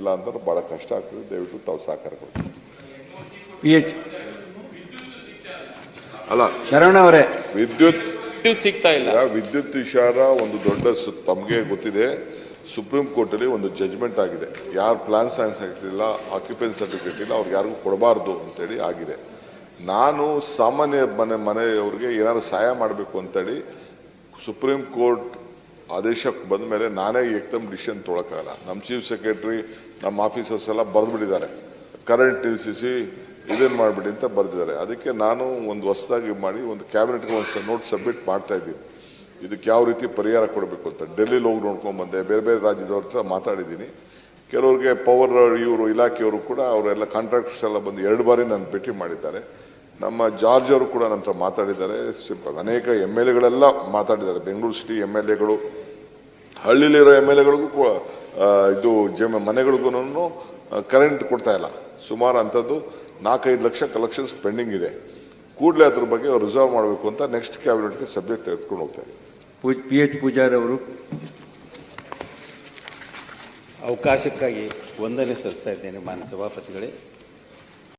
ಇಲ್ಲ ಅಂದ್ರೆ ಬಹಳ ಕಷ್ಟ ಆಗ್ತದೆ ದಯವಿಟ್ಟು ತಾವು ಸಹಕಾರ ಕೊಡಿ. ಪಿ ಎಚ್ ಅಲ್ಲ. ಶರಣ ಅವರೇ. ವಿದ್ಯುತ್. ಸಿಗ್ತಾ ಇಲ್ಲ. ವಿದ್ಯುತ್ ವಿಚಾರ ಒಂದು ದೊಡ್ಡ ತಮಗೆ ಗೊತ್ತಿದೆ. ಸುಪ್ರೀಂ ಕೋರ್ಟ್ ಅಲ್ಲಿ ಒಂದು ಜಜ್ಮೆಂಟ್ ಆಗಿದೆ. ಯಾರು ಪ್ಲಾನ್ ಸೈನ್ಸ್ ಸರ್ಟಿಫಿಕೇಟ್ ಇಲ್ಲ ಆಕ್ಯುಪೆನ್ಸ್ ಸರ್ಟಿಫಿಕೇಟ್ ಇಲ್ಲ ಅವ್ರಿಗೆ ಯಾರಿಗೂ ಕೊಡಬಾರ್ದು ಅಂತೇಳಿ ಆಗಿದೆ. ನಾನು ಸಾಮಾನ್ಯ ಮನೆ ಮನೆಯವ್ರಿಗೆ ಏನಾದ್ರು ಸಹಾಯ ಮಾಡಬೇಕು ಅಂತೇಳಿ ಸುಪ್ರೀಂ ಕೋರ್ಟ್ ಆದೇಶ ಬಂದ ಮೇಲೆ ನಾನೇ ಏಕ್ದಮ್ ಡಿಸಿಷನ್ ತೊಗೊಳಕ್ಕಾಗಲ್ಲ ನಮ್ಮ ಚೀಫ್ ಸೆಕ್ರೆಟರಿ, ನಮ್ಮ ಆಫೀಸರ್ಸ್ ಎಲ್ಲ ಬರೆದ್ಬಿಟ್ಟಿದ್ದಾರೆ. ಕರೆಂಟ್ ನಿಲ್ಲಿಸಿ ಇದನ್ನು ಮಾಡಿಬಿಡಿ ಅಂತ ಬರೆದಿದ್ದಾರೆ. ಅದಕ್ಕೆ ನಾನು ಒಂದು ಹೊಸದಾಗಿ ಮಾಡಿ ಒಂದು ಕ್ಯಾಬಿನೆಟ್ಗೆ ಒಂದು ನೋಟ್ ಸಬ್ಮಿಟ್ ಮಾಡ್ತಾ ಇದ್ದೀನಿ. ಇದಕ್ಕೆ ಯಾವ ರೀತಿ ಪರಿಹಾರ ಕೊಡಬೇಕು ಅಂತ. ಡೆಲ್ಲಿಲಿ ಹೋಗಿ ನೋಡ್ಕೊಂಡ್ಬಂದೆ ಬೇರೆ ಬೇರೆ ರಾಜ್ಯದವ್ರ ಹತ್ರ ಮಾತಾಡಿದ್ದೀನಿ. ಕೆಲವ್ರಿಗೆ ಪವರ್ ಇವರು, ಇಲಾಖೆಯವರು ಕೂಡ ಅವರೆಲ್ಲ ಕಾಂಟ್ರಾಕ್ಟರ್ಸ್ ಎಲ್ಲ ಬಂದು ಎರಡು ಬಾರಿ ನಾನು ಭೇಟಿ ಮಾಡಿದ್ದಾರೆ. ನಮ್ಮ ಜಾರ್ಜ್ ಅವರು ಕೂಡ ನನ್ನ ಹತ್ರ ಮಾತಾಡಿದ್ದಾರೆ. ಅನೇಕ ಎಂ ಎಲ್ ಎಗಳೆಲ್ಲ ಮಾತಾಡಿದ್ದಾರೆ. ಬೆಂಗಳೂರು ಸಿಟಿ ಎಂ ಎಲ್ ಎಗಳು ಹಳ್ಳಿಲಿರೋ ಎಂ ಎಲ್ ಎಗಳಿಗೂ ಕೂಡ ಇದು ಜ ಮನೆಗಳಿಗೂ ಕರೆಂಟ್ ಕೊಡ್ತಾ ಇಲ್ಲ. ಸುಮಾರು ಅಂಥದ್ದು ನಾಲ್ಕೈದು ಲಕ್ಷ ಕಲೆಕ್ಷನ್ಸ್ ಪೆಂಡಿಂಗ್ ಇದೆ. ಕೂಡಲೇ ಅದ್ರ ಬಗ್ಗೆ ರಿಸರ್ವ್ ಮಾಡಬೇಕು ಅಂತ ನೆಕ್ಸ್ಟ್ ಕ್ಯಾಬಿನೆಟ್ಗೆ ಸಬ್ಜೆಕ್ಟ್ ತೆಗೆದುಕೊಂಡು ಹೋಗ್ತಾ ಇದ್ದೀವಿ ಪಿ ಎಚ್ ಪೂಜಾರಿ ಅವರು. ಅವಕಾಶಕ್ಕಾಗಿ ವಂದನೆ ಸಲ್ಲಿಸ್ತಾ ಇದ್ದೇನೆ ಮಾನ್ಯ ಸಭಾಪತಿಗಳೇ.